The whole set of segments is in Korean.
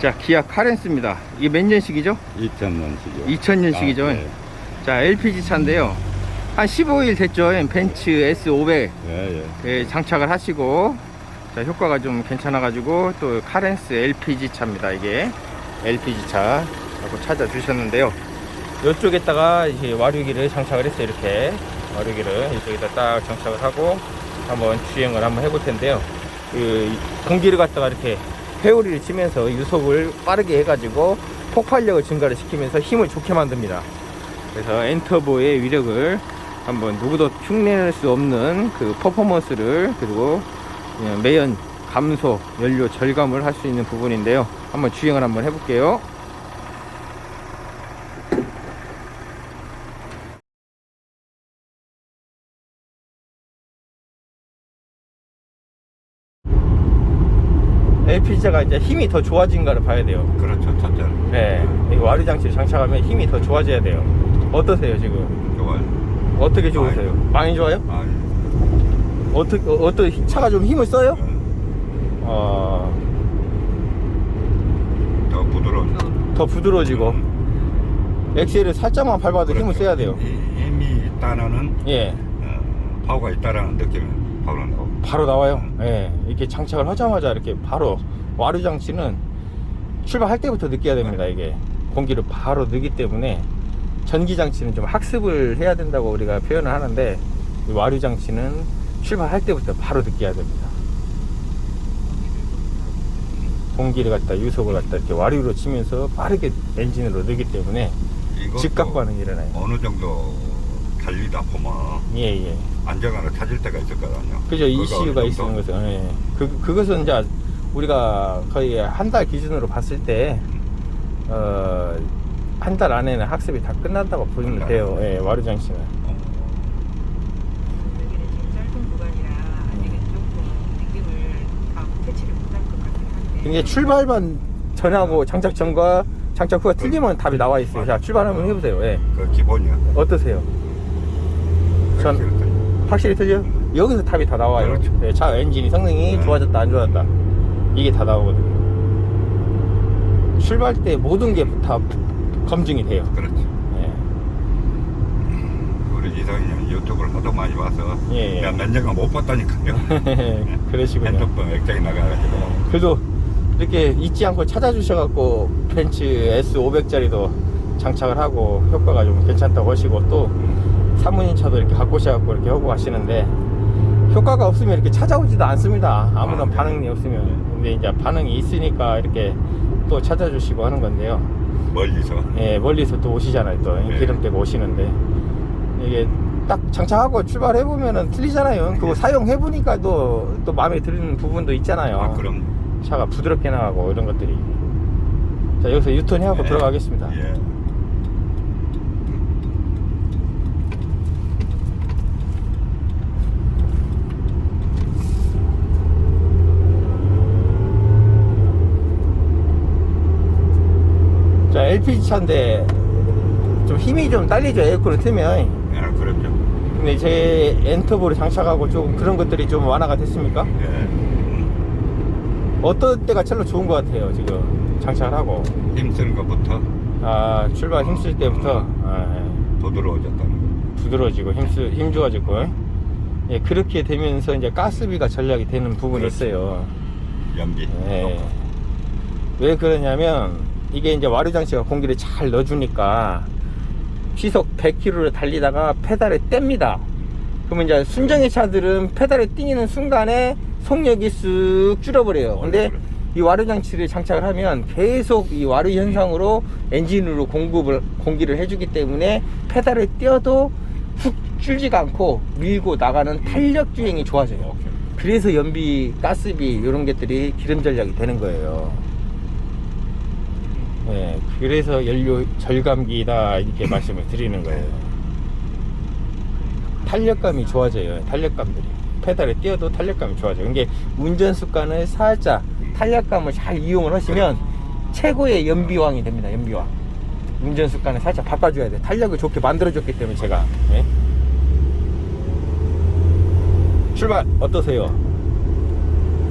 자, 기아 카렌스입니다. 이게 몇 년식이죠? 2000년식이요. 2000년식이죠. 아, 네. 자, LPG 차인데요. 한 15일 됐죠. 벤츠 S500 예, 예. 예, 장착을 하시고 자, 효과가 좀 괜찮아 가지고 또 카렌스 LPG 차입니다. 이게 LPG 차 하고 찾아 주셨는데요. 이쪽에다가 이제 와류기를 장착을 했어요. 이렇게 와류기를 이쪽에다 딱 장착을 하고 한번 주행을 한번 해볼 텐데요. 그 공기를 갖다가 이렇게 회오리를 치면서 유속을 빠르게 해가지고 폭발력을 증가를 시키면서 힘을 좋게 만듭니다. 그래서 엔터보의 위력을 한번 누구도 흉내낼 수 없는 그 퍼포먼스를 그리고 매연 감소, 연료 절감을 할 수 있는 부분인데요. 한번 주행을 한번 해볼게요. LPG가 이제 힘이 더 좋아진가를 봐야 돼요. 그렇죠. 첫째는. 네, 이 와류 장치를 장착하면 힘이 더 좋아져야 돼요. 어떠세요 지금? 좋아요. 어떻게 좋으세요? 많이 좋아요? 아, 어떻게 어떤 차가 좀 힘을 써요? 예. 어, 더 부드러운. 더 부드러워지고 엑셀을 살짝만 밟아도 힘을 그렇죠. 써야 돼요. 이- 힘이 있다는 예, 어, 파워가 있다라는 느낌이 바로 나고. 바로 나와요. 예, 이렇게 장착을 하자마자 이렇게 바로 와류 장치는 출발할 때부터 느껴야 됩니다. 이게 공기를 바로 넣기 때문에 전기 장치는 좀 학습을 해야 된다고 우리가 표현을 하는데 이 와류 장치는 출발할 때부터 바로 느껴야 됩니다. 공기를 갖다 유속을 갖다 이렇게 와류로 치면서 빠르게 엔진으로 넣기 때문에 즉각 반응이 일어나요. 어느 정도 달리다 보면 예, 예. 안정감을 찾을 때가 있을 거거든요. 그죠 이슈가 있는? 것은 예. 그 그것은 이제 우리가 거의 한 달 기준으로 봤을 때 어, 한 달 안에는 학습이 다 끝난다고 보시면 끝나요. 돼요. 예, 와류 장치는. 어, 여기는 지금 짧은 구간이라 아직은 조금 느낌을 다 캐치를 못할 것 같긴 한데 이게 출발만 전하고 장착 전과 장착 후가 틀리면 답이 나와 있어요. 자, 출발 한번 해보세요. 예. 그 기본이야. 어떠세요? 전 확실히. 틀려? 여기서 답이 다 나와요. 그렇죠. 예, 차 엔진이 성능이 네. 좋아졌다 안 좋아졌다 이게 다 나오거든요. 출발 때 모든 게 다 검증이 돼요. 그렇지. 예. 우리 이상이 유튜브를 하도 많이 봐서 예, 예. 몇 년간 못 봤다니까요. 그러시군요. 핸드폰 액정이 나가가지고 그래도 이렇게 잊지 않고 찾아주셔갖고 벤츠 S500짜리도 장착을 하고 효과가 좀 괜찮다고 하시고 또 사모님 차도 이렇게 갖고 오셔갖고 이렇게 하고 가시는데 효과가 없으면 이렇게 찾아오지도 않습니다. 아무런 아, 네. 반응이 없으면. 근데 이제 반응이 있으니까 이렇게 또 찾아주시고 하는 건데요. 멀리서 예, 멀리서 또 오시잖아요. 또 네. 기름 떼고 오시는데 이게 딱 장착하고 출발해 보면은 틀리잖아요. 그거 사용해 보니까 또 또 마음에 드는 부분도 있잖아요. 아 그럼 차가 부드럽게 나가고 이런 것들이. 자 여기서 유턴 해갖고 예. 들어가겠습니다. 예. 자 LPG 차인데 좀 힘이 좀 딸리죠 에어컨을 틀면. 예, 그렇죠. 근데 제 엔터볼을 장착하고 좀 그런 것들이 좀 완화가 됐습니까? 예. 음, 어떤 때가 제일 좋은 것 같아요 지금 장착을 하고. 힘쓰는 것부터 아 출발 힘쓸 때부터 아, 예. 부드러워졌다는 거. 부드러워지고 힘쓰, 힘 좋아지고 예, 그렇게 되면서 이제 가스비가 전략이 되는 부분이 그렇지. 있어요. 연비. 예. 왜 그러냐면 이게 이제 와류 장치가 공기를 잘 넣어주니까 시속 100km를 달리다가 페달을 뗍니다. 그러면 이제 순정의 차들은 페달을 띵는 순간에 속력이 쓱 줄어버려요. 근데 이 와류 장치를 장착을 하면 계속 이 와류 현상으로 엔진으로 공급을 공기를 해주기 때문에 페달을 띄어도 훅 줄지가 않고 밀고 나가는 탄력 주행이 좋아져요. 그래서 연비, 가스비 이런 것들이 기름 전략이 되는 거예요. 예, 그래서 연료 절감기다 이렇게 말씀을 드리는 거예요. 탄력감이 좋아져요. 탄력감들이 페달에 띄어도 탄력감이 좋아져요. 이게 운전 습관을 살짝 탄력감을 잘 이용을 하시면 최고의 연비왕이 됩니다. 연비왕. 운전 습관을 살짝 바꿔줘야 돼. 탄력을 좋게 만들어줬기 때문에 제가. 예. 출발 어떠세요?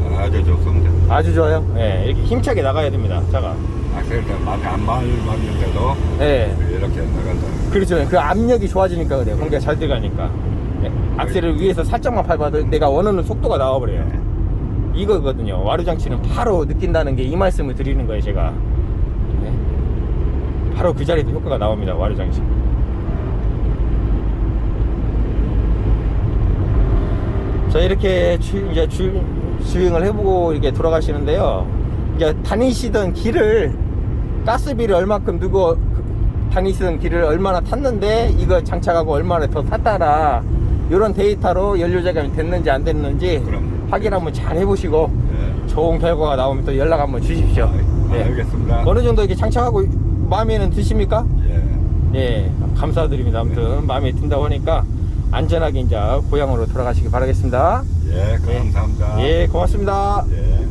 아 아주 좋습니다. 아주 좋아요. 예, 이렇게 힘차게 나가야 됩니다. 차가. 악셀도 많이 안 맞는데도 예. 이렇게 나간다. 그렇죠. 그 압력이 좋아지니까 그래요. 공기가 잘 들어가니까. 예, 악셀을 위에서 살짝만 밟아도 내가 원하는 속도가 나와버려요. 이거거든요. 와류 장치는 바로 느낀다는 게 이 말씀을 드리는 거예요, 제가. 네. 바로 그 자리에도 효과가 나옵니다, 와류 장치. 자, 이렇게 주, 이제 주, 주행을 해보고 이렇게 돌아가시는데요. 이제 다니시던 길을 가스비를 얼마큼 두고 그- 다니시던 길을 얼마나 탔는데 이거 장착하고 얼마나 더 탔다라 이런 데이터로 연료 제감이 됐는지 안 됐는지 그럼. 확인 한번 잘 해보시고 예. 좋은 결과가 나오면 또 연락 한번 주십시오. 아, 네. 알겠습니다. 어느 정도 이렇게 장착하고 마음에는 드십니까? 예. 예, 감사드립니다. 아무튼 마음에 든다고 하니까 안전하게 이제 고향으로 돌아가시기 바라겠습니다. 예, 감사합니다. 예, 고맙습니다. 예.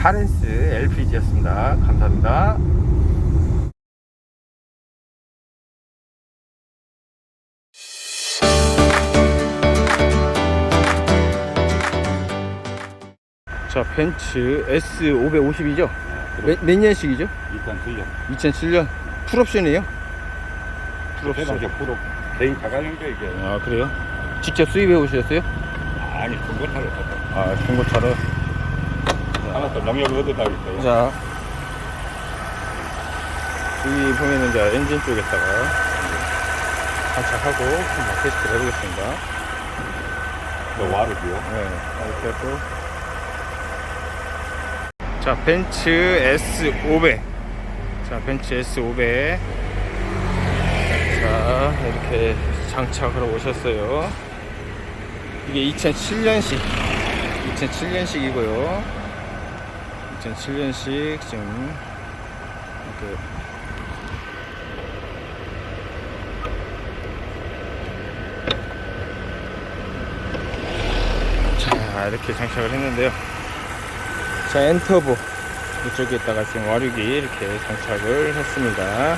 네, 카렌스 LPG였습니다. 감사합니다. 자, 벤츠 S550이죠? 몇, 몇 년식이죠? 2007년. 2007년 풀옵션이에요? 풀옵션. 프로 데이터가 있는데 이게 아, 그래요? 직접 수입해 오셨어요? 아니 중고차를 샀다. 아, 중고차로. 농협을 얻었다고 했어요. 자, 여기 보면은 이제 엔진 쪽에다가 장착하고 한번 테스트를 해보겠습니다. 또 와르지요. 네, 이렇게 하고. 자, 벤츠 S500. 자, 벤츠 S500. 자, 이렇게 장착을 오셨어요. 이게 2007년식. 2007년식이고요. 2007년식 지금 이렇게 자 이렇게 장착을 했는데요. 자 엔터보 이쪽에다가 지금 와류기 이렇게 장착을 했습니다